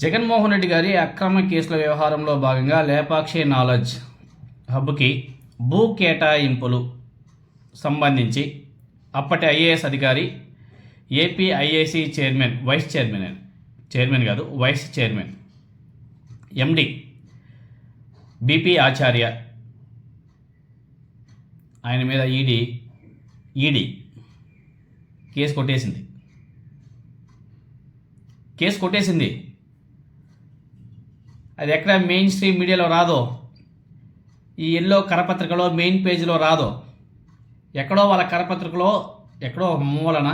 జగన్మోహన్ రెడ్డి గారి అక్రమ కేసుల వ్యవహారంలో భాగంగా లేపాక్షి నాలెడ్జ్ హబ్కి భూ కేటాయింపులు సంబంధించి అప్పటి ఐఏఎస్ అధికారి AP IAC chairman vice chairman chairman కాదు vice chairman MD BP Acharya ఆయన మీద ఈడీ ఈడీ కేసు కొట్టేసింది. కేసు కొట్టేసింది. అది ఎక్కడ మెయిన్ స్ట్రీమ్ మీడియాలో రాదో ఈ ఎల్లో కరపత్రికలో మెయిన్ పేజీలో రాదో ఎక్కడో వాళ్ళ కరపత్రికలో ఎక్కడో ఒక మూలన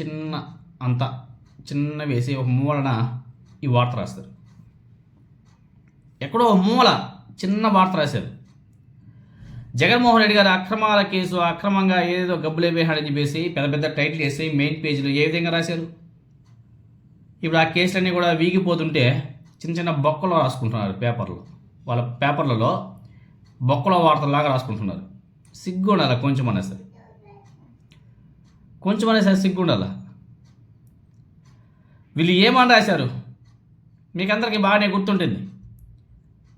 చిన్న అంత చిన్న వేసి ఒక మూలన ఈ వార్త రాస్తారు ఎక్కడో ఒక మూల చిన్న వార్త రాశారు. జగన్మోహన్ రెడ్డి గారు అక్రమాల కేసు అక్రమంగా ఏదో గబ్బులే వేహాడని చెప్పేసి పెద్ద పెద్ద టైటిల్ వేసి మెయిన్ పేజీలో ఏ విధంగా రాశారు? ఇప్పుడు ఆ కేసులన్నీ కూడా వీగిపోతుంటే చిన్న చిన్న బొక్కలు రాసుకుంటున్నారు పేపర్లో. వాళ్ళ పేపర్లలో బొక్కల వార్తలాగా రాసుకుంటున్నారు. సిగ్గు ఉండాలి? కొంచెం అనే సరే కొంచెం అనే సరే సిగ్గు ఉండాలి? వీళ్ళు ఏమని రాశారు? మీకు అందరికీ బాగానే గుర్తుంటుంది.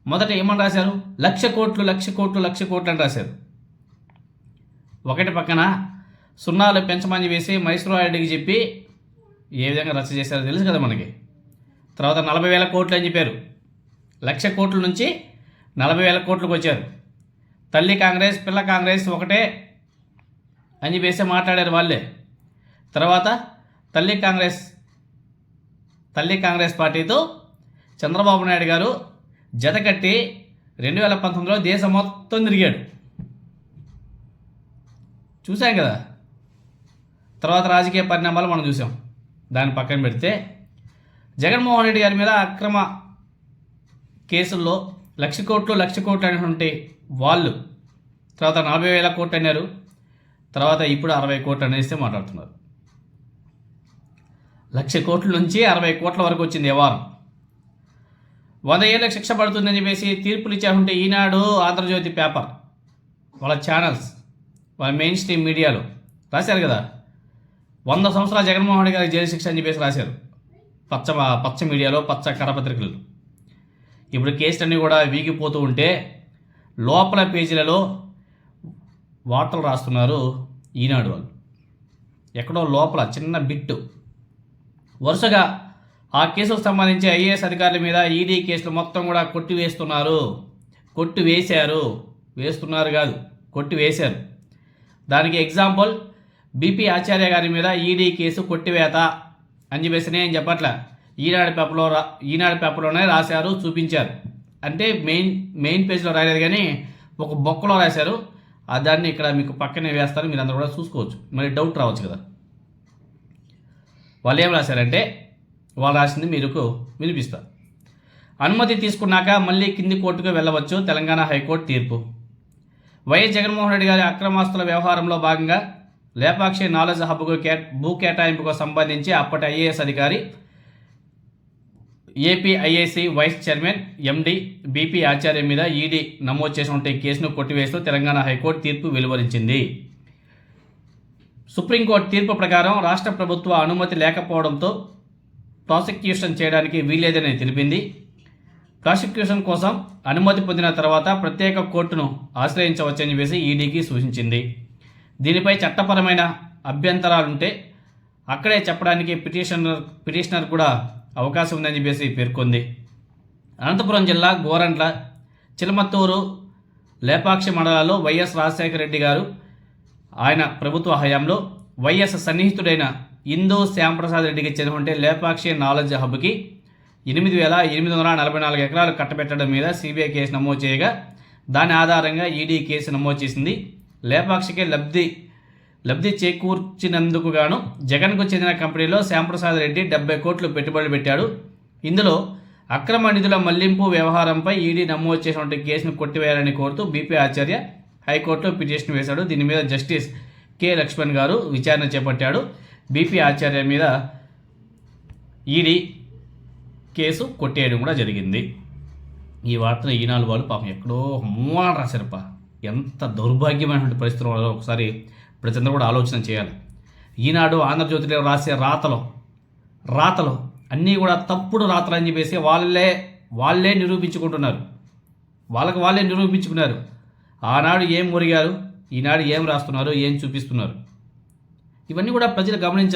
మొదట ఏమని రాశారు? లక్ష కోట్లు లక్ష కోట్లు లక్ష కోట్లు అని రాశారు. ఒకటి పక్కన సున్నాలు పెంచమని వేసి మైసూరారెడ్డికి చెప్పి ఏ విధంగా రచ్చ చేశారో తెలుసు కదా మనకి. తర్వాత నలభై వేల కోట్లు అని చెప్పారు. లక్ష కోట్ల నుంచి నలభై వేల కోట్లకు వచ్చారు. తల్లి కాంగ్రెస్ పిల్ల కాంగ్రెస్ ఒకటే అని చెప్పేసి మాట్లాడారు వాళ్ళే. తర్వాత తల్లి కాంగ్రెస్ తల్లి కాంగ్రెస్ పార్టీతో చంద్రబాబు నాయుడు గారు జతకట్టి రెండు వేల పంతొమ్మిదిలో దేశం మొత్తం తిరిగాడు. చూసాం కదా? తర్వాత రాజకీయ పరిణామాలు మనం చూసాం దాన్ని పక్కన పెడితే జగన్మోహన్ రెడ్డి గారి మీద అక్రమ కేసుల్లో లక్ష కోట్లు లక్ష కోట్లు అనేటువంటి వాళ్ళు తర్వాత నలభై వేల కోట్లు అన్నారు. తర్వాత ఇప్పుడు అరవై కోట్లు అనేస్తే మాట్లాడుతున్నారు. లక్ష కోట్ల నుంచి అరవై కోట్ల వరకు వచ్చింది వ్యవహారం వంద ఏళ్ళకి శిక్ష పడుతుందని చెప్పేసి తీర్పులు ఇచ్చారంటే ఈనాడు ఆంధ్రజ్యోతి పేపర్ వాళ్ళ ఛానల్స్ వాళ్ళ మెయిన్ స్ట్రీమ్ మీడియాలో రాశారు కదా? వంద సంవత్సరాలు జగన్మోహన్ రెడ్డి గారికి జైలు శిక్ష అని చెప్పేసి రాశారు. పచ్చ పచ్చ మీడియాలో పచ్చ కరపత్రికలు. ఇప్పుడు కేసులు అన్నీ కూడా వీగిపోతూ ఉంటే లోపల పేజీలలో వార్తలు రాస్తున్నారు ఈనాడు వాళ్ళు. ఎక్కడో లోపల చిన్న బిట్టు. వరుసగా ఆ కేసుకు సంబంధించి ఐఏఎస్ అధికారుల మీద ఈడీ కేసులు మొత్తం కూడా కొట్టి వేస్తున్నారు కొట్టి వేశారు వేస్తున్నారు కాదు కొట్టి వేశారు దానికి ఎగ్జాంపుల్ బీపీ ఆచార్య గారి మీద ఈడీ కేసు కొట్టివేత అని చెప్పేసి నేను చెప్పట్లా. ఈనాడు పేపర్లో రా ఈనాడు పేపర్లోనే రాశారు చూపించారు. అంటే మెయిన్ మెయిన్ పేజ్లో రాయలేదు కానీ ఒక బొక్కలో రాశారు. ఆ దాన్ని ఇక్కడ మీకు పక్కనే వేస్తారు మీరు అందరూ కూడా చూసుకోవచ్చు. మరి డౌట్ రావచ్చు కదా. వాళ్ళు ఏం రాశారంటే వాళ్ళు రాసింది మీకు వినిపిస్తారు అనుమతి తీసుకున్నాక మళ్ళీ కింది కోర్టుకు వెళ్ళవచ్చు తెలంగాణ హైకోర్టు తీర్పు. వైఎస్ జగన్మోహన్ రెడ్డి గారి అక్రమాస్తుల వ్యవహారంలో భాగంగా లేపాక్షి నాలెడ్జ్ హబ్కు కే భూ కేటాయింపుకు సంబంధించి అప్పటి ఐఏఎస్ అధికారి APIAC vice chairman MD BP Acharya మీద ఈడీ నమోదు చేసినటువంటి కేసును కొట్టివేస్తూ తెలంగాణ హైకోర్టు తీర్పు వెలువరించింది. సుప్రీంకోర్టు తీర్పు ప్రకారం రాష్ట్ర ప్రభుత్వ అనుమతి లేకపోవడంతో ప్రాసిక్యూషన్ చేయడానికి వీల్లేదని తెలిపింది. ప్రాసిక్యూషన్ కోసం అనుమతి పొందిన తర్వాత ప్రత్యేక కోర్టును ఆశ్రయించవచ్చని చెప్పేసి ఈడీకి సూచించింది. దీనిపై చట్టపరమైన అభ్యంతరాలుంటే అక్కడే చెప్పడానికి పిటిషనర్ పిటిషనర్ కూడా అవకాశం ఉందని చెప్పేసి పేర్కొంది. అనంతపురం జిల్లా గోరంట్ల చిలమత్తూరు లేపాక్షి మండలాల్లో వైఎస్ రాజశేఖర రెడ్డి గారు ఆయన ప్రభుత్వ హయాంలో వైఎస్ సన్నిహితుడైన ఇందు శ్యాంప్రసాద్ రెడ్డికి చెందినటువంటి లేపాక్షి నాలెడ్జ్ హబ్కి ఎనిమిది వేల ఎనిమిది వందల నలభై నాలుగు ఎకరాలు కట్టబెట్టడం మీద సిబిఐ కేసు నమోదు చేయగా దాని ఆధారంగా ఈడీ కేసు నమోదు చేసింది. లేపాక్షికి లబ్ధి లబ్ధి చేకూర్చినందుకు గాను జగన్కు చెందిన కంపెనీలో శ్యాంప్రసాద్ రెడ్డి డెబ్బై కోట్లు పెట్టుబడులు పెట్టాడు. ఇందులో అక్రమ నిధుల మళ్ళింపు వ్యవహారంపై ఈడీ నమోదు చేసినటువంటి కేసును కొట్టివేయాలని కోరుతూ బీపీ ఆచార్య హైకోర్టులో పిటిషన్ వేశాడు. దీని మీద జస్టిస్ కె. లక్ష్మణ్ గారు విచారణ చేపట్టాడు. బీపీ ఆచార్య మీద ఈడీ కేసు కొట్టేయడం కూడా జరిగింది. ఈ వార్తను ఈనాడు వాళ్ళు పాపం ఎక్కడో మూల రాశారప్ప ఎంత దౌర్భాగ్యమైనటువంటి పరిస్థితుల వల్ల ఒకసారి ప్రజలందరూ కూడా ఆలోచన చేయాలి. ఈనాడు ఆంధ్రజ్యోతిలో రాసే రాతలో రాతలో అన్నీ కూడా తప్పుడు రాత్రలు అని చెప్పేసి వాళ్ళే వాళ్ళే నిరూపించుకుంటున్నారు. వాళ్ళకి వాళ్ళే నిరూపించుకున్నారు. ఆనాడు ఏం మురిగారు ఈనాడు ఏం రాస్తున్నారు ఏం చూపిస్తున్నారు? ఇవన్నీ కూడా ప్రజలు గమనించారు